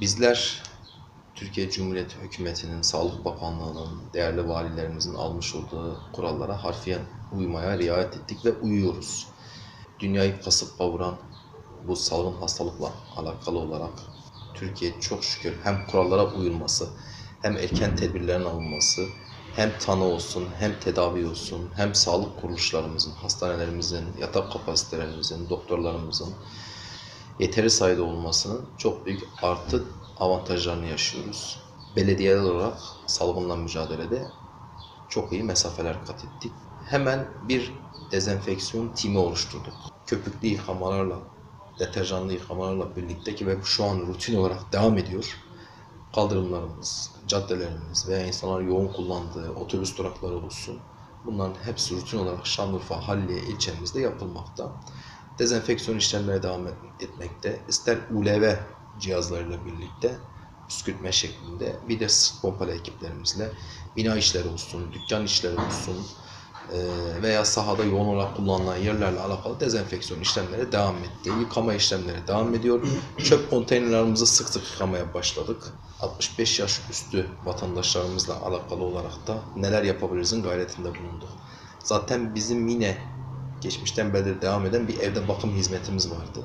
Bizler Türkiye Cumhuriyeti Hükümeti'nin, Sağlık Bakanlığı'nın, değerli valilerimizin almış olduğu kurallara harfiyen uymaya riayet ettik ve uyuyoruz. Dünyayı kasıp kavuran bu salgın hastalıkla alakalı olarak Türkiye çok şükür hem kurallara uyulması, hem erken tedbirlerin alınması, hem tanı olsun, hem tedavi olsun, hem sağlık kuruluşlarımızın, hastanelerimizin, yatak kapasitelerimizin, doktorlarımızın yeteri sayıda olmasının çok büyük artı avantajlarını yaşıyoruz. Belediyeler olarak salgınla mücadelede çok iyi mesafeler kat ettik. Hemen bir dezenfeksiyon timi oluşturduk. Köpüklü yıkamalarla, deterjanlı yıkamalarla birlikteki ve şu an rutin olarak devam ediyor. Kaldırımlarımız, caddelerimiz veya insanlar yoğun kullandığı otobüs durakları olsun. Bunların hepsi rutin olarak Şanlıurfa, Halliye ilçemizde yapılmakta. Dezenfeksiyon işlemleri devam et- etmekte. İster ULV cihazlarıyla birlikte püskürtme şeklinde bir de sırt pompalı ekiplerimizle bina işleri olsun, dükkan işleri olsun eee, veya sahada yoğun olarak kullanılan yerlerle alakalı dezenfeksiyon işlemleri devam etti. Yıkama işlemleri devam ediyor. Çöp konteynerlarımızı sık sık yıkamaya başladık. 65 yaş üstü vatandaşlarımızla alakalı olarak da neler yapabilirizin gayretinde bulunduk. Zaten bizim yine geçmişten beri devam eden bir evde bakım hizmetimiz vardı.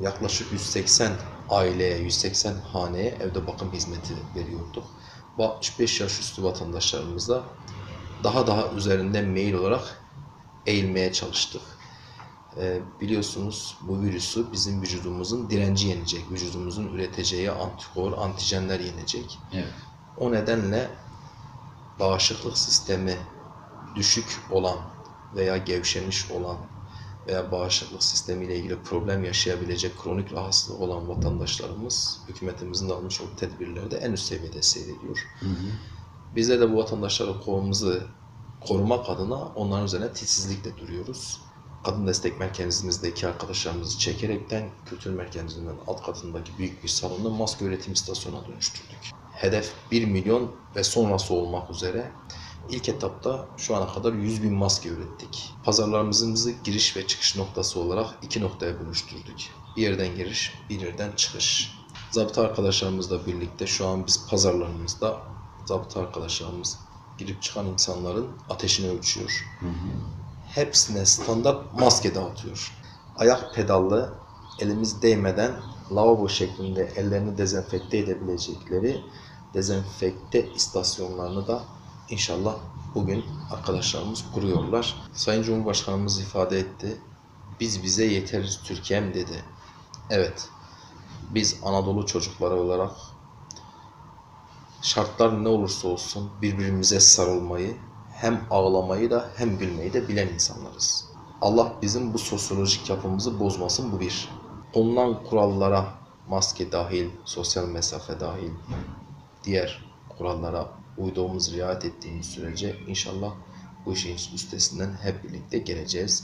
Yaklaşık 180 aileye, 180 haneye evde bakım hizmeti veriyorduk. Bu 65 yaş üstü vatandaşlarımızla daha daha üzerinde mail olarak eğilmeye çalıştık. Ee, biliyorsunuz bu virüsü bizim vücudumuzun direnci yenecek. Vücudumuzun üreteceği antikor, antijenler yenecek. Evet. O nedenle bağışıklık sistemi düşük olan veya gevşemiş olan veya bağışıklık sistemiyle ilgili problem yaşayabilecek kronik rahatsızlığı olan vatandaşlarımız hükümetimizin de almış olduğu tedbirleri de en üst seviyede seyrediyor. Hı hı. Bizler de bu vatandaşları korumamızı korumak adına onların üzerine titizlikle duruyoruz. Kadın Destek Merkezimizdeki arkadaşlarımızı çekerekten kültür merkezinin alt katındaki büyük bir salonda maske üretim istasyonuna dönüştürdük. Hedef 1 milyon ve sonrası olmak üzere ilk etapta şu ana kadar 100 bin maske ürettik. Pazarlarımızı giriş ve çıkış noktası olarak iki noktaya bölüştürdük. Bir yerden giriş, bir yerden çıkış. Zabıta arkadaşlarımızla birlikte şu an biz pazarlarımızda zabıta arkadaşlarımız girip çıkan insanların ateşini ölçüyor. Hı hı. Hepsine standart maske dağıtıyor. Ayak pedallı, elimiz değmeden lavabo şeklinde ellerini dezenfekte edebilecekleri dezenfekte istasyonlarını da inşallah bugün arkadaşlarımız kuruyorlar. Sayın Cumhurbaşkanımız ifade etti. Biz bize yeteriz Türkiye'm dedi. Evet, biz Anadolu çocukları olarak şartlar ne olursa olsun birbirimize sarılmayı, hem ağlamayı da hem gülmeyi de bilen insanlarız. Allah bizim bu sosyolojik yapımızı bozmasın bu bir. Konulan kurallara maske dahil, sosyal mesafe dahil, diğer kurallara uyduğumuz, riayet ettiğimiz sürece inşallah bu işin üstesinden hep birlikte geleceğiz.